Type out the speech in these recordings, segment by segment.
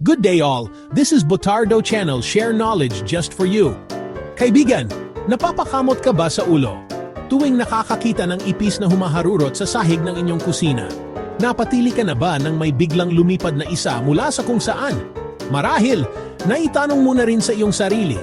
Good day all. This is Botardo Channel Share Knowledge just for you. Kaibigan, napapakamot ka ba sa ulo? Tuwing nakakakita ng ipis na humaharurot sa sahig ng inyong kusina. Napatili ka na ba nang may biglang lumipad na isa mula sa kung saan? Marahil, naitanong mo na rin sa iyong sarili.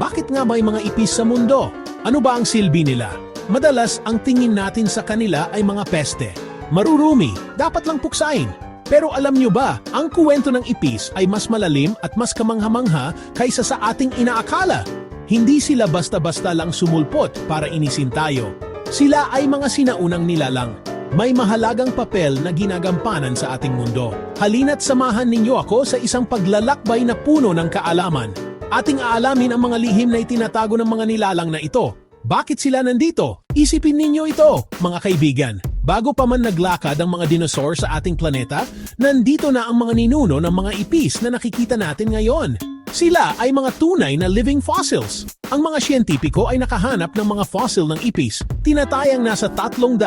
Bakit nga may mga ipis sa mundo? Ano ba ang silbi nila? Madalas ang tingin natin sa kanila ay mga peste. Marurumi, dapat lang puksain. Pero alam nyo ba, ang kuwento ng ipis ay mas malalim at mas kamangha-mangha kaysa sa ating inaakala. Hindi sila basta-basta lang sumulpot para inisin tayo. Sila ay mga sinaunang nilalang. May mahalagang papel na ginagampanan sa ating mundo. Halina't samahan ninyo ako sa isang paglalakbay na puno ng kaalaman. Ating aalamin ang mga lihim na itinatago ng mga nilalang na ito. Bakit sila nandito? Isipin ninyo ito, mga kaibigan. Bago pa man naglakad ang mga dinosaur sa ating planeta, nandito na ang mga ninuno ng mga ipis na nakikita natin ngayon. Sila ay mga tunay na living fossils. Ang mga siyentipiko ay nakahanap ng mga fossil ng ipis, tinatayang nasa 320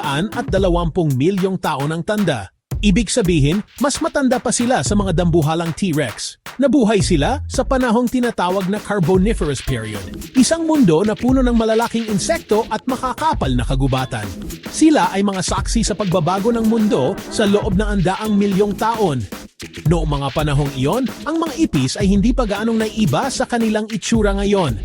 milyong taon ang tanda. Ibig sabihin, mas matanda pa sila sa mga dambuhalang T-Rex. Nabuhay sila sa panahong tinatawag na Carboniferous period. Isang mundo na puno ng malalaking insekto at makakapal na kagubatan. Sila ay mga saksi sa pagbabago ng mundo sa loob ng andaang milyong taon. Noong mga panahong iyon, ang mga ipis ay hindi pa gaanong naiba sa kanilang itsura ngayon.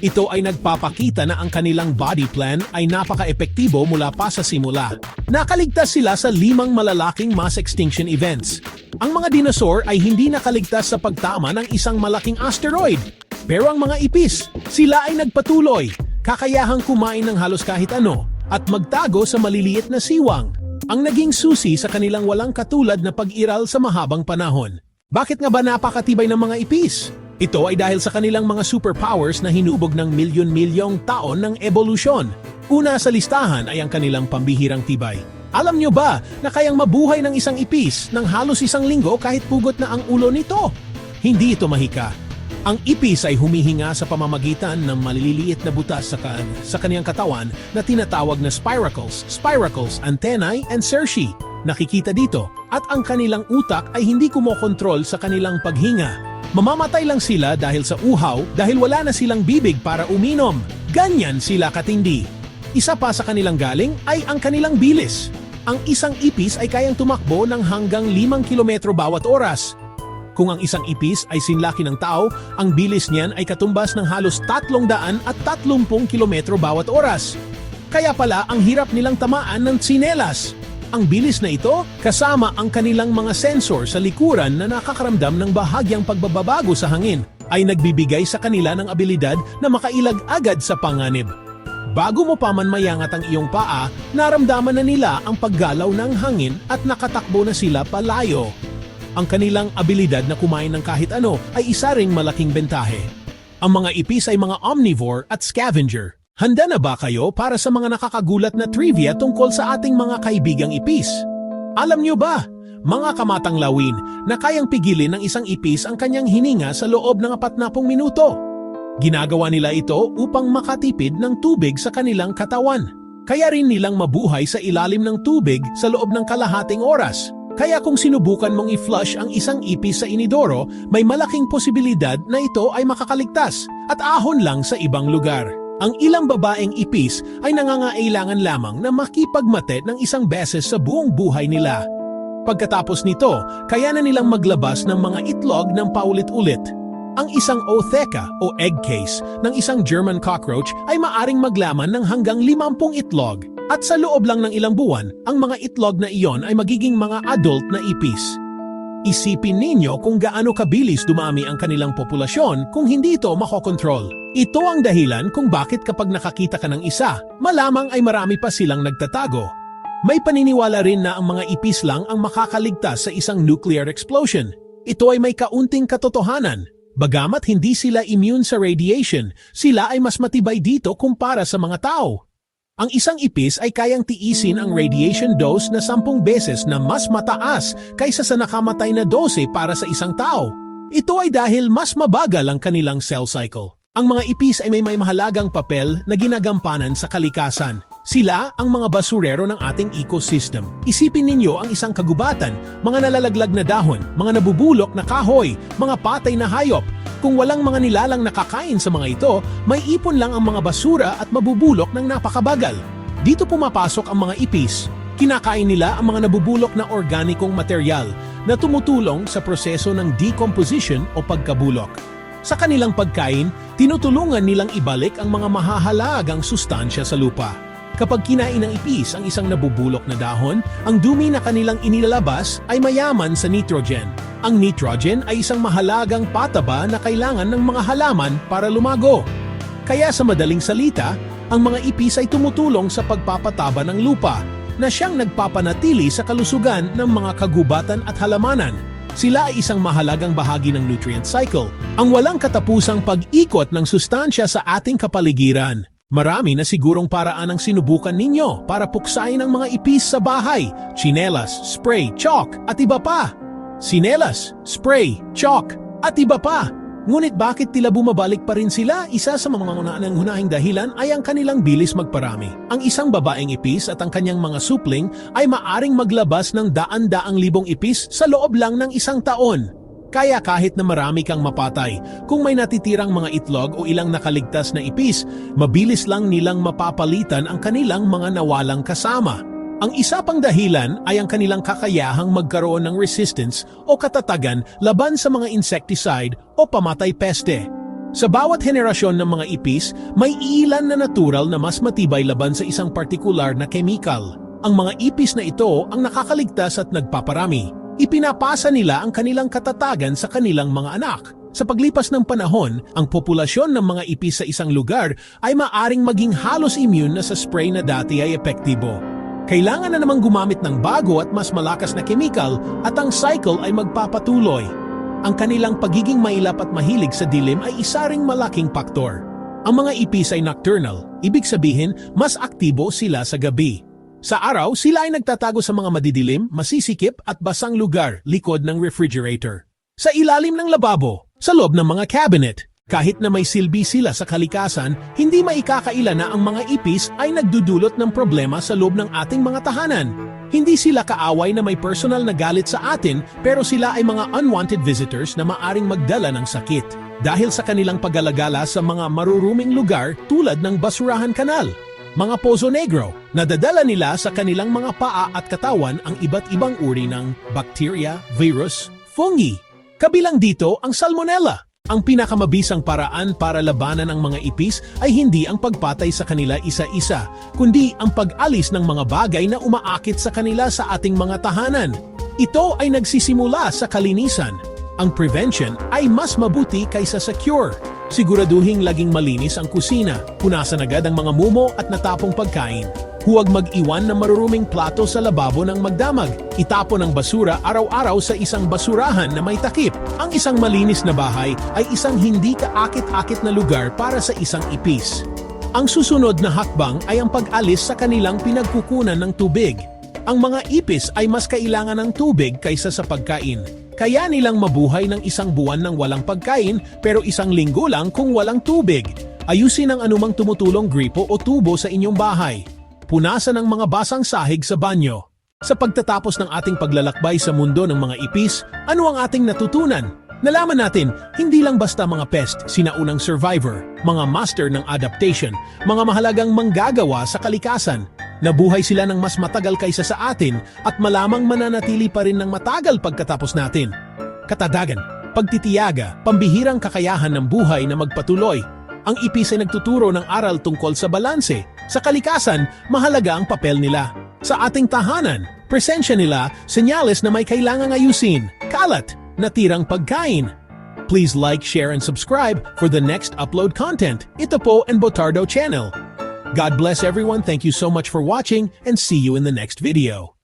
Ito ay nagpapakita na ang kanilang body plan ay napaka-epektibo mula pa sa simula. Nakaligtas sila sa limang malalaking mass extinction events. Ang mga dinosaur ay hindi nakaligtas sa pagtama ng isang malaking asteroid. Pero ang mga ipis, sila ay nagpatuloy, kakayahang kumain ng halos kahit ano, at magtago sa maliliit na siwang ang naging susi sa kanilang walang katulad na pag-iral sa mahabang panahon. Bakit nga ba napakatibay ng mga ipis? Ito ay dahil sa kanilang mga superpowers na hinubog ng milyon-milyong taon ng evolusyon. Una sa listahan ay ang kanilang pambihirang tibay. Alam nyo ba na kayang mabuhay ng isang ipis ng halos isang linggo kahit pugot na ang ulo nito? Hindi ito mahika. Ang ipis ay humihinga sa pamamagitan ng maliliit na butas sa, kan sa kaniyang katawan na tinatawag na spiracles, spiracles, antennae, and cerci. Nakikita dito. At ang kanilang utak ay hindi kumokontrol sa kanilang paghinga. Mamamatay lang sila dahil sa uhaw dahil wala na silang bibig para uminom. Ganyan sila katindi. Isa pa sa kanilang galing ay ang kanilang bilis. Ang isang ipis ay kayang tumakbo ng hanggang 5 kilometro bawat oras. Kung ang isang ipis ay sinlaki ng tao, ang bilis niyan ay katumbas ng halos 300 at 30 kilometro bawat oras. Kaya pala ang hirap nilang tamaan ng tsinelas. Ang bilis na ito, kasama ang kanilang mga sensor sa likuran na nakakaramdam ng bahagyang pagbababago sa hangin, ay nagbibigay sa kanila ng abilidad na makailag agad sa panganib. Bago mo pa man mayangat ang iyong paa, naramdaman na nila ang paggalaw ng hangin at nakatakbo na sila palayo. Ang kanilang abilidad na kumain ng kahit ano ay isa ring malaking bentahe. Ang mga ipis ay mga omnivore at scavenger. Handa na ba kayo para sa mga nakakagulat na trivia tungkol sa ating mga kaibigang ipis? Alam niyo ba, mga kamatang lawin, na kayang pigilin ng isang ipis ang kanyang hininga sa loob ng 40 minuto? Ginagawa nila ito upang makatipid ng tubig sa kanilang katawan. Kaya rin nilang mabuhay sa ilalim ng tubig sa loob ng kalahating oras. Kaya kung sinubukan mong i-flush ang isang ipis sa inidoro, may malaking posibilidad na ito ay makakaligtas at ahon lang sa ibang lugar. Ang ilang babaeng ipis ay nangangailangan lamang na makipagmate ng isang beses sa buong buhay nila. Pagkatapos nito, kaya na nilang maglabas ng mga itlog ng paulit-ulit. Ang isang ootheca o egg case ng isang German cockroach ay maaring maglaman ng hanggang 50 itlog. At sa loob lang ng ilang buwan, ang mga itlog na iyon ay magiging mga adult na ipis. Isipin ninyo kung gaano kabilis dumami ang kanilang populasyon kung hindi ito makokontrol. Ito ang dahilan kung bakit kapag nakakita ka ng isa, malamang ay marami pa silang nagtatago. May paniniwala rin na ang mga ipis lang ang makakaligtas sa isang nuclear explosion. Ito ay may kaunting katotohanan. Bagamat hindi sila immune sa radiation, sila ay mas matibay dito kumpara sa mga tao. Ang isang ipis ay kayang tiisin ang radiation dose na 10 beses na mas mataas kaysa sa nakamatay na dose para sa isang tao. Ito ay dahil mas mabagal ang kanilang cell cycle. Ang mga ipis ay may may mahalagang papel na ginagampanan sa kalikasan. Sila ang mga basurero ng ating ecosystem. Isipin ninyo ang isang kagubatan, mga nalalaglag na dahon, mga nabubulok na kahoy, mga patay na hayop. Kung walang mga nilalang nakakain sa mga ito, may ipon lang ang mga basura at mabubulok ng napakabagal. Dito pumapasok ang mga ipis. Kinakain nila ang mga nabubulok na organikong material na tumutulong sa proseso ng decomposition o pagkabulok. Sa kanilang pagkain, tinutulungan nilang ibalik ang mga mahahalagang sustansya sa lupa. Kapag kinain ng ipis ang isang nabubulok na dahon, ang dumi na kanilang inilalabas ay mayaman sa nitrogen. Ang nitrogen ay isang mahalagang pataba na kailangan ng mga halaman para lumago. Kaya sa madaling salita, ang mga ipis ay tumutulong sa pagpapataba ng lupa na siyang nagpapanatili sa kalusugan ng mga kagubatan at halamanan. Sila ay isang mahalagang bahagi ng nutrient cycle, ang walang katapusang pag-ikot ng sustansya sa ating kapaligiran. Marami na sigurong paraan ang sinubukan ninyo para puksain ang mga ipis sa bahay, chinelas, spray, chalk at iba pa. Sinelas, spray, chalk at iba pa. Ngunit bakit tila bumabalik pa rin sila? Isa sa mga ng hunahing dahilan ay ang kanilang bilis magparami. Ang isang babaeng ipis at ang kanyang mga supling ay maaring maglabas ng daan-daang libong ipis sa loob lang ng isang taon. Kaya kahit na marami kang mapatay, kung may natitirang mga itlog o ilang nakaligtas na ipis, mabilis lang nilang mapapalitan ang kanilang mga nawalang kasama. Ang isa pang dahilan ay ang kanilang kakayahang magkaroon ng resistance o katatagan laban sa mga insecticide o pamatay peste. Sa bawat henerasyon ng mga ipis, may ilan na natural na mas matibay laban sa isang partikular na chemical. Ang mga ipis na ito ang nakakaligtas at nagpaparami. Ipinapasa nila ang kanilang katatagan sa kanilang mga anak. Sa paglipas ng panahon, ang populasyon ng mga ipis sa isang lugar ay maaring maging halos immune na sa spray na dati ay epektibo. Kailangan na namang gumamit ng bago at mas malakas na kemikal at ang cycle ay magpapatuloy. Ang kanilang pagiging mailap at mahilig sa dilim ay isa ring malaking faktor. Ang mga ipis ay nocturnal, ibig sabihin mas aktibo sila sa gabi. Sa araw, sila ay nagtatago sa mga madidilim, masisikip at basang lugar likod ng refrigerator. Sa ilalim ng lababo, sa loob ng mga cabinet, kahit na may silbi sila sa kalikasan, hindi maikakaila na ang mga ipis ay nagdudulot ng problema sa loob ng ating mga tahanan. Hindi sila kaaway na may personal na galit sa atin pero sila ay mga unwanted visitors na maaring magdala ng sakit. Dahil sa kanilang paggalagala sa mga maruruming lugar tulad ng basurahan kanal. Mga pozo negro, nadadala nila sa kanilang mga paa at katawan ang iba't ibang uri ng bacteria, virus, fungi. Kabilang dito ang salmonella, ang pinakamabisang paraan para labanan ang mga ipis ay hindi ang pagpatay sa kanila isa-isa, kundi ang pag-alis ng mga bagay na umaakit sa kanila sa ating mga tahanan. Ito ay nagsisimula sa kalinisan. Ang prevention ay mas mabuti kaysa sa cure. Siguraduhing laging malinis ang kusina, punasan agad ang mga mumo at natapong pagkain. Huwag mag-iwan ng maruruming plato sa lababo ng magdamag. Itapon ang basura araw-araw sa isang basurahan na may takip. Ang isang malinis na bahay ay isang hindi kaakit-akit na lugar para sa isang ipis. Ang susunod na hakbang ay ang pag-alis sa kanilang pinagkukunan ng tubig. Ang mga ipis ay mas kailangan ng tubig kaysa sa pagkain. Kaya nilang mabuhay ng isang buwan ng walang pagkain pero isang linggo lang kung walang tubig. Ayusin ang anumang tumutulong gripo o tubo sa inyong bahay punasan ng mga basang sahig sa banyo. Sa pagtatapos ng ating paglalakbay sa mundo ng mga ipis, ano ang ating natutunan? Nalaman natin, hindi lang basta mga pest, sinaunang survivor, mga master ng adaptation, mga mahalagang manggagawa sa kalikasan. Nabuhay sila ng mas matagal kaysa sa atin at malamang mananatili pa rin ng matagal pagkatapos natin. Katadagan, pagtitiyaga, pambihirang kakayahan ng buhay na magpatuloy. Ang ipis ay nagtuturo ng aral tungkol sa balanse, sa kalikasan, mahalaga ang papel nila. Sa ating tahanan, presensya nila, senyales na may kailangang ayusin, kalat, natirang pagkain. Please like, share, and subscribe for the next upload content. Ito po ang Botardo channel. God bless everyone. Thank you so much for watching and see you in the next video.